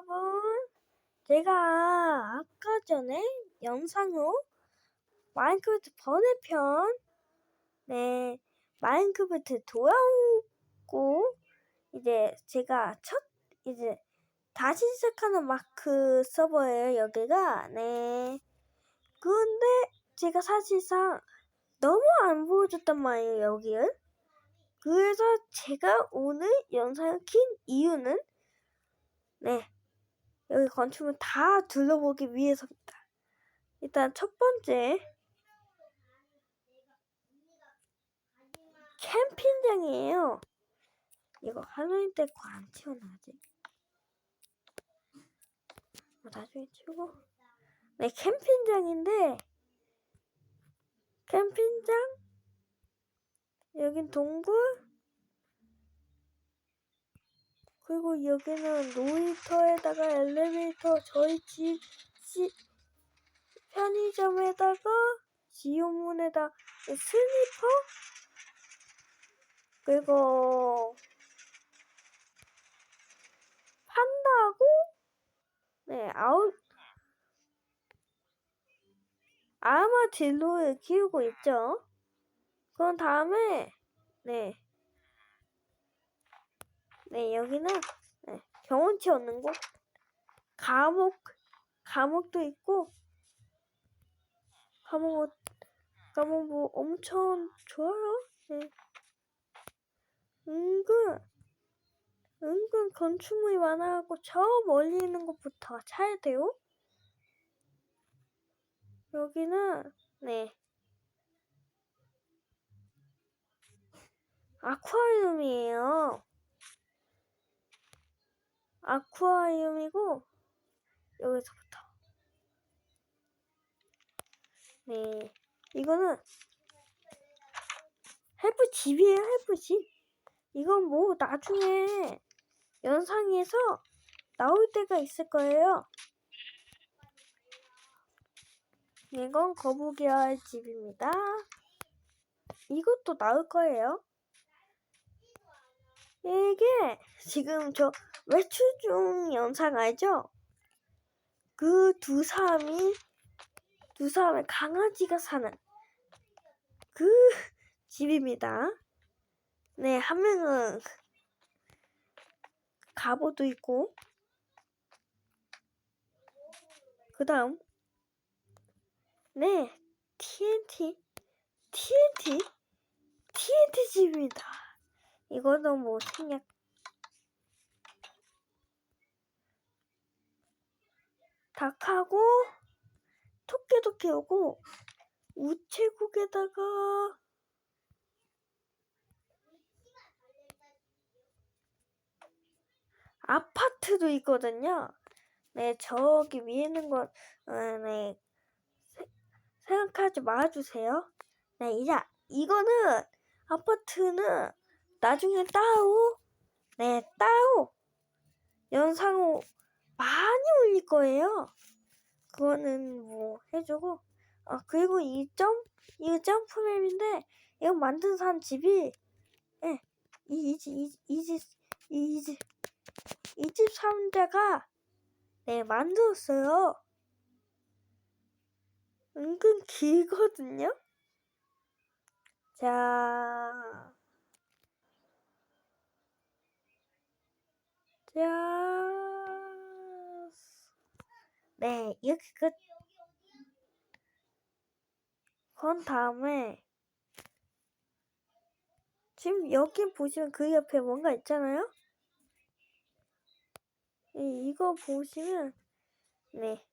여러분. 제가 아까 전에 영상으로 마인크래프트 번외편, 네, 마인크래프트 돌아오고, 이제 제가 첫, 이제 다시 시작하는 마크 서버예요, 여기가. 네. 근데 제가 사실상 너무 안 보여줬단 말이에요, 여기를. 그래서 제가 오늘 영상을 킨 이유는 네 여기 건축물 다 둘러보기 위해서입니다. 일단 첫 번째 캠핑장이에요. 이거 할로윈 때 거안 치워놔야지. 뭐 나중에 치우고. 네 캠핑장인데 캠핑장 여긴 동굴 그리고 여기는 놀이터에다가 엘리베이터 저희 집 시, 편의점에다가 지옥문에다 스니퍼? 그리고 판다하고? 네 아웃. 아마딜로를 키우고 있죠. 그런 다음에 네. 네, 여기는 네, 경험치 얻는 곳. 감옥 감옥도 있고 감옥 뭐, 감옥 뭐 엄청 좋아요. 네. 은근 은근 건축물이 많아갖고 저 멀리 있는 것부터 차야 돼요. 여기는 네 아쿠아리움이에요. 아쿠아리움이고 여기서부터. 네. 이거는 헬프 집이에요 헬프 집. 이건 뭐 나중에 영상에서 나올 때가 있을 거예요. 이건 거북이알 집입니다. 이것도 나올 거예요 이게 지금 저 외출 중 영상 알죠? 그 두 사람이 두 사람의 강아지가 사는 그 집입니다. 네, 한 명은 갑오도 있고 그 다음 네, TNT TNT TNT 집입니다. 이거는 뭐 생략 닭하고 토끼도 키우고 우체국에다가 아파트도 있거든요. 네, 저기 위에 있는 건, 어, 네, 세, 생각하지 말아주세요. 네, 이제, 이거는, 아파트는 나중에 따로, 네, 따로, 영상으로 많이 올릴 거예요. 그거는 뭐 해주고 아 그리고 이 점 이거 점프맵인데 이거 만든 사람 집이 예, 예이집이집이집이 집 사람자가 네 만들었어요. 은근 길거든요. 자, 자. 네, 이렇게 끝. 그런 다음에 지금 여기 보시면 그 옆에 뭔가 있잖아요? 네, 이거 보시면 네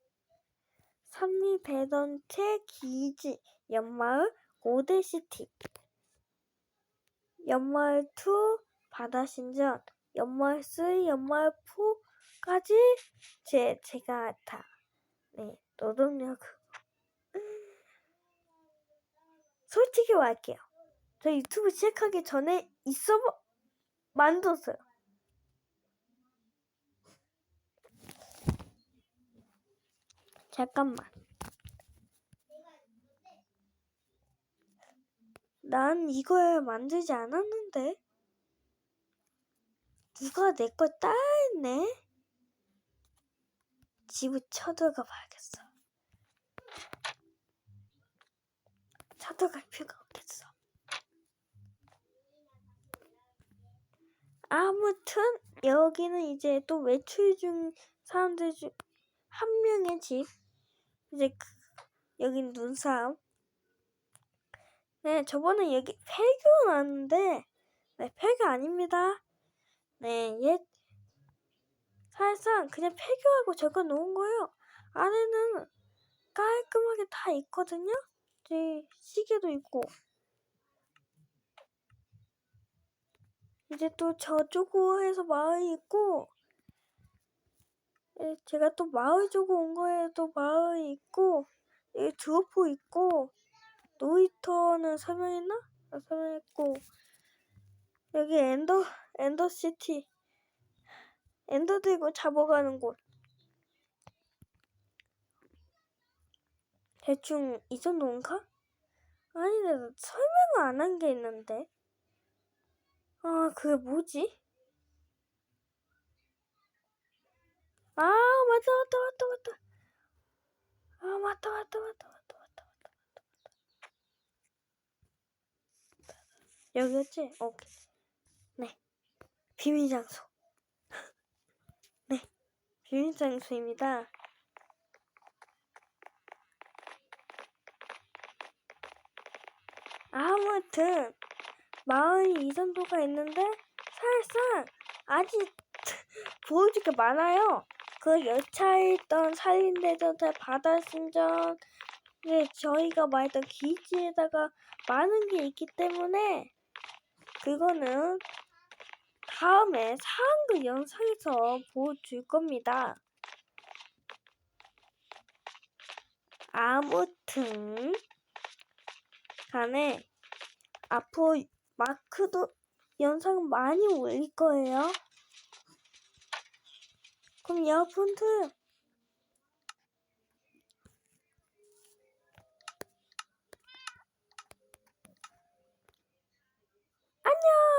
산미 배던체 기지 연마을 고대시티 연마을 2 바다신전 연마을 3 연마을 4까지 제 제가 다 네, 노동력. 솔직히 말할게요. 저 유튜브 시작하기 전에 이 서버 만들었어요. 잠깐만. 난 이걸 만들지 않았는데. 누가 내 걸 따했네? 집을 쳐들어가 봐야겠어. 쳐들어갈 필요가 없겠어. 아무튼 여기는 이제 또 외출 중 사람들 중 한 명의 집 이제 그, 여긴 눈싸움 네 저번에 여기 폐교 나왔는데 네 폐교 아닙니다 네 옛 사실상 그냥 폐교하고 적어 놓은 거예요. 안에는 깔끔하게 다 있거든요? 이제 시계도 있고. 이제 또 저쪽으로 해서 마을이 있고 예, 제가 또 마을 쪽으로 온 거에 또 마을이 있고 여기 드로프 있고 놀이터는 설명했나? 아, 설명했고 여기 엔더 엔더시티 엔더 들고 잡아가는 곳 대충 이 정도인가? 아니네 설명을 안 한 게 있는데 아 그게 뭐지? 아 맞다 맞다 맞다 맞다 아 맞다 맞다 맞다 맞다 맞다 맞다 맞다 여기였지? 오케이 네 비밀 장소 네 비밀 장소입니다 아무튼 마을이 이 정도가 있는데 사실상 아직 보여줄 게 많아요. 그 열차에 있던 살인대전들 바다신전 네, 저희가 말했던 기지에다가 많은 게 있기 때문에 그거는 다음에 상황극 영상에서 보여줄 겁니다. 아무튼 간에 앞으로 마크도 영상 많이 올릴 거예요. 그럼 여러분들 안녕!